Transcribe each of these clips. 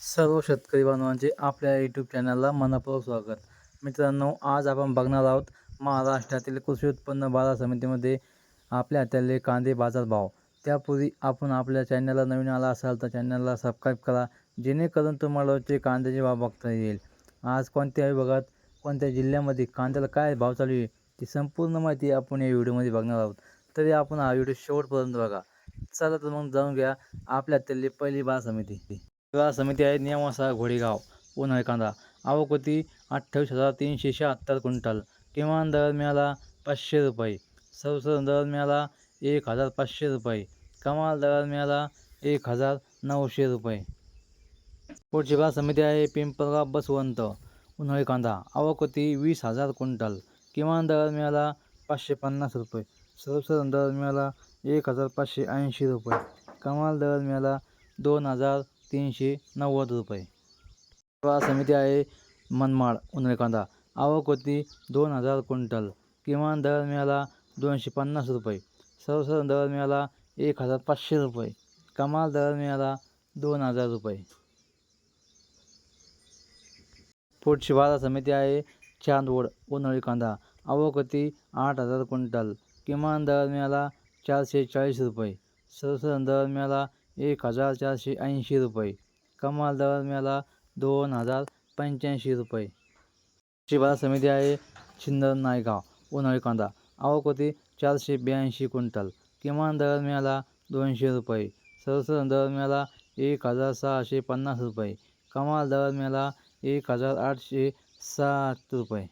सर्व शेतकरी बांधवांचे आपल्या यूट्यूब चॅनलला मनपूर्वक स्वागत. मित्रांनो आज आपण बघणार आहोत महाराष्ट्रातील कृषी उत्पन्न बाजार समितीमध्ये आपल्या हातातले कांदे बाजार भाव. त्यापूर्वी आपण आपल्या चॅनलला नवीन आला असाल तर चॅनलला सबस्क्राईब करा जेणेकरून तुम्हाला रोजचे कांद्याचे भाव बघता येईल. आज कोणत्या विभागात कोणत्या जिल्ह्यामध्ये कांद्याला काय भाव चालू आहे? ती संपूर्ण माहिती आपण या व्हिडिओमध्ये बघणार आहोत. तरी आपण हा व्हिडिओ शेवटपर्यंत बघा. चला तर मग जाणून घ्या आपल्या हातातली पहिली बाजार समिती. बाजार समिती आहे नियमासा घोडेगाव पुन्हा कांदा आवक होती अठ्ठावीस हजार तीनशे शहात्तर क्विंटल किमान दर मिळाला पाचशे रुपये सर्वसाधारण दर मिळाला एक हजार पाचशे रुपये कमाल दर मिळाला एक हजार नऊशे रुपये. पुढची बाजार समिती आहे पिंपळगाव बसवंत उन्हाळी कांदा आवक होती वीस हजार क्विंटल किमान दर मिळाला पाचशे पन्नास रुपये सर्वसाधारण दर मिळाला एक हजार पाचशे ऐंशी रुपये कमाल दर मिळाला दोन हजार तीनशे नव्वद रुपये. बाजार समिती आहे मनमाड उन्हाळी कांदा आवक होती दोन हजार क्विंटल. किमान दर मिळाला दोनशे पन्नास रुपये. सर्वसाधारण दर मिळाला एक हजार पाचशे रुपये. कमाल दर मिळाला दोन हजार रुपये. पुढची बाजार समिती आहे चांदवड उन्हाळी कांदा आवक होती आठ हजार क्विंटल. किमान दर मिळाला चारशे चाळीस रुपये. सर्वसाधारण दर मिळाला एक हजार चारशे ऐंशी रुपये. कमाल दर मिळाला दोन हजार पंच्याऐंशी रुपये. पुढची बाजार समिती आहे छिंदर नायगाव उन्हाळी कांदा आवक होती चारशे ब्याऐंशी क्विंटल. किमान दर मिळाला दोनशे रुपये. सरसर दर मिळाला एक हजार सहाशे पन्नास रुपये. कमाल दर मिळाला एक हजार आठशे सात रुपये.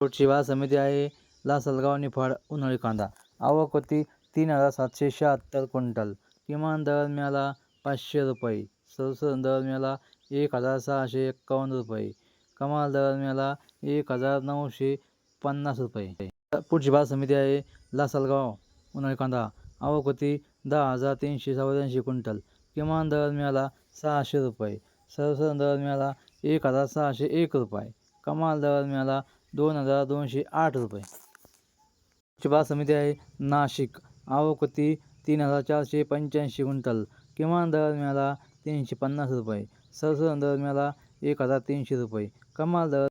पुढची बाजार समिती आहे लासलगाव निफाड उन्हाळी कांदा आवक होती तीन हजार सातशे शहात्तर क्विंटल. किमान दर मिळाला पाचशे रुपये. सर्वसाधारण दर मिळाला एक हजार सहाशे एक्कावन्न रुपये. कमाल दर मिळाला एक हजार नऊशे पन्नास रुपये. पुढची बाजार समिती आहे लासलगाव उन्हाळी कांदा आवक होती दहा हजार तीनशे चौऱ्याऐंशी क्विंटल. किमान दर मिळाला सहाशे रुपये. सर्वसाधारण दर मिळाला एक हजार सहाशे एक रुपये. कमाल दर मिळाला दोन हजार दोनशे आठ रुपये. पुढची बाजार समिती आहे नाशिक. आवक होती तीन हजार चारशे पंच्याऐंशी क्विंटल. किमान दर मिळाला तीनशे पन्नास रुपये. सर्वसाधारण दर मिळाला एक हजार तीनशे रुपये. कमाल दर